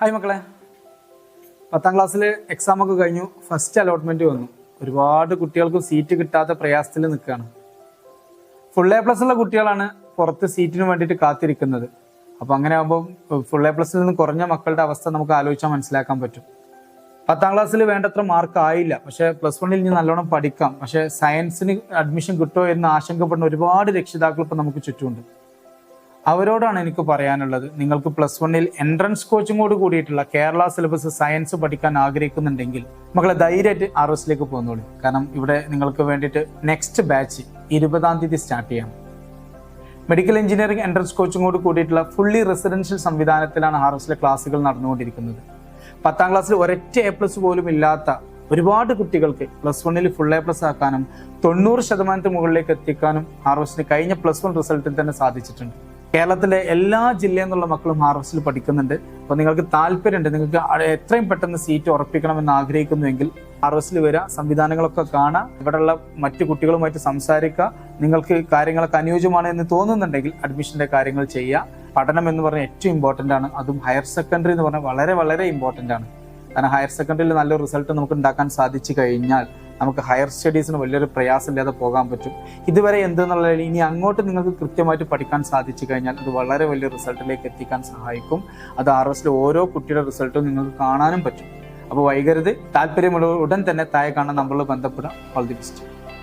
Hi മക്കളെ. പത്താം ക്ലാസ്സിൽ എക്സാം ഒക്കെ കഴിഞ്ഞു. ഫസ്റ്റ് അലോട്ട്മെന്റ് വന്നു. ഒരുപാട് കുട്ടികൾക്ക് സീറ്റ് കിട്ടാത്ത പ്രയാസത്തിൽ നിൽക്കുകയാണ്. ഫുൾ എ പ്ലസ് ഉള്ള കുട്ടികളാണ് പുറത്ത് സീറ്റിന് വേണ്ടിയിട്ട് കാത്തിരിക്കുന്നത്. അപ്പോൾ അങ്ങനെ ആകുമ്പോൾ ഫുൾ എ പ്ലസിൽ നിന്ന് കുറഞ്ഞ മക്കളുടെ അവസ്ഥ നമുക്ക് ആലോചിച്ചാൽ മനസ്സിലാക്കാൻ പറ്റും. പത്താം ക്ലാസ്സിൽ വേണ്ടത്ര മാർക്ക് ആയില്ല. പക്ഷേ പ്ലസ് വണ്ണിൽ ഇനി നല്ലോണം പഠിക്കാം. പക്ഷേ സയൻസിന് അഡ്മിഷൻ കിട്ടുമോ എന്ന് ആശങ്കപ്പെടുന്ന ഒരുപാട് രക്ഷിതാക്കൾ ഇപ്പം നമുക്ക് ചുറ്റുമുണ്ട്. അവരോടാണ് എനിക്ക് പറയാനുള്ളത്. നിങ്ങൾക്ക് പ്ലസ് വണ്ണിൽ എൻട്രൻസ് കോച്ചിങ്ങോട് കൂടിയിട്ടുള്ള കേരള സിലബസ് സയൻസ് പഠിക്കാൻ ആഗ്രഹിക്കുന്നുണ്ടെങ്കിൽ മക്കളെ ധൈര്യമായിട്ട് ആർ എസിലേക്ക് പോകുന്നോളൂ കാരണം ഇവിടെ നിങ്ങൾക്ക് വേണ്ടിയിട്ട് നെക്സ്റ്റ് ബാച്ച് ഇരുപതാം തീയതി സ്റ്റാർട്ട് ചെയ്യാം മെഡിക്കൽ എഞ്ചിനീയറിംഗ് എൻട്രൻസ് കോച്ചിങ്ങോട് കൂടിയിട്ടുള്ള ഫുള്ളി റെസിഡൻഷ്യൽ സംവിധാനത്തിലാണ് ആർ എസിലെ ക്ലാസ്സുകൾ നടന്നുകൊണ്ടിരിക്കുന്നത്. പത്താം ക്ലാസ്സിൽ ഒരൊറ്റ എ പ്ലസ് പോലും ഇല്ലാത്ത ഒരുപാട് കുട്ടികൾക്ക് പ്ലസ് വണ്ണിൽ ഫുൾ എ പ്ലസ് ആക്കാനും തൊണ്ണൂറ് ശതമാനത്തിന് മുകളിലേക്ക് എത്തിക്കാനും ആർ എസിന് കഴിഞ്ഞ പ്ലസ് വൺ റിസൾട്ടിൽ തന്നെ സാധിച്ചിട്ടുണ്ട്. കേരളത്തിലെ എല്ലാ ജില്ലയിൽ നിന്നുള്ള മക്കളും ഹാർവസ്റ്റിൽ പഠിക്കുന്നുണ്ട്. അപ്പോൾ നിങ്ങൾക്ക് താല്പര്യമുണ്ട് നിങ്ങൾക്ക് എത്രയും പെട്ടെന്ന് സീറ്റ് ഉറപ്പിക്കണമെന്ന് ആഗ്രഹിക്കുന്നുവെങ്കിൽ ഹാർവസ്റ്റിൽ വരിക സംവിധാനങ്ങളൊക്കെ കാണാം ഇവിടെയുള്ള മറ്റു കുട്ടികളുമായിട്ട് സംസാരിക്കുക നിങ്ങൾക്ക് കാര്യങ്ങളൊക്കെ അനുയോജ്യമാണ് എന്ന് തോന്നുന്നുണ്ടെങ്കിൽ അഡ്മിഷന്റെ കാര്യങ്ങൾ ചെയ്യുക പഠനം എന്ന് പറഞ്ഞാൽ ഏറ്റവും ഇമ്പോർട്ടന്റ് ആണ്. അതും ഹയർ സെക്കൻഡറി എന്ന് പറഞ്ഞാൽ വളരെ വളരെ ഇമ്പോർട്ടന്റ് ആണ്. കാരണം ഹയർ സെക്കൻഡറിയിൽ നല്ല റിസൾട്ട് നമുക്ക് ഉണ്ടാക്കാൻ സാധിച്ചു കഴിഞ്ഞാൽ നമുക്ക് ഹയർ സ്റ്റഡീസിന് വലിയൊരു പ്രയാസമില്ലാതെ പോകാൻ പറ്റും. ഇതുവരെ എന്തെന്നുള്ള ഇനി അങ്ങോട്ട് നിങ്ങൾക്ക് കൃത്യമായിട്ട് പഠിക്കാൻ സാധിച്ചു കഴിഞ്ഞാൽ അത് വളരെ വലിയ റിസൾട്ടിലേക്ക് എത്തിക്കാൻ സഹായിക്കും. അത് ആർ എസിലെ ഓരോ കുട്ടിയുടെ റിസൾട്ടും നിങ്ങൾക്ക് കാണാനും പറ്റും. അപ്പോൾ വൈകരുത്. താല്പര്യമുള്ള ഉടൻ തന്നെ താഴെ കാണാൻ നമ്പറിൽ ബന്ധപ്പെടാം ഓൾ ദി ബെസ്റ്റ്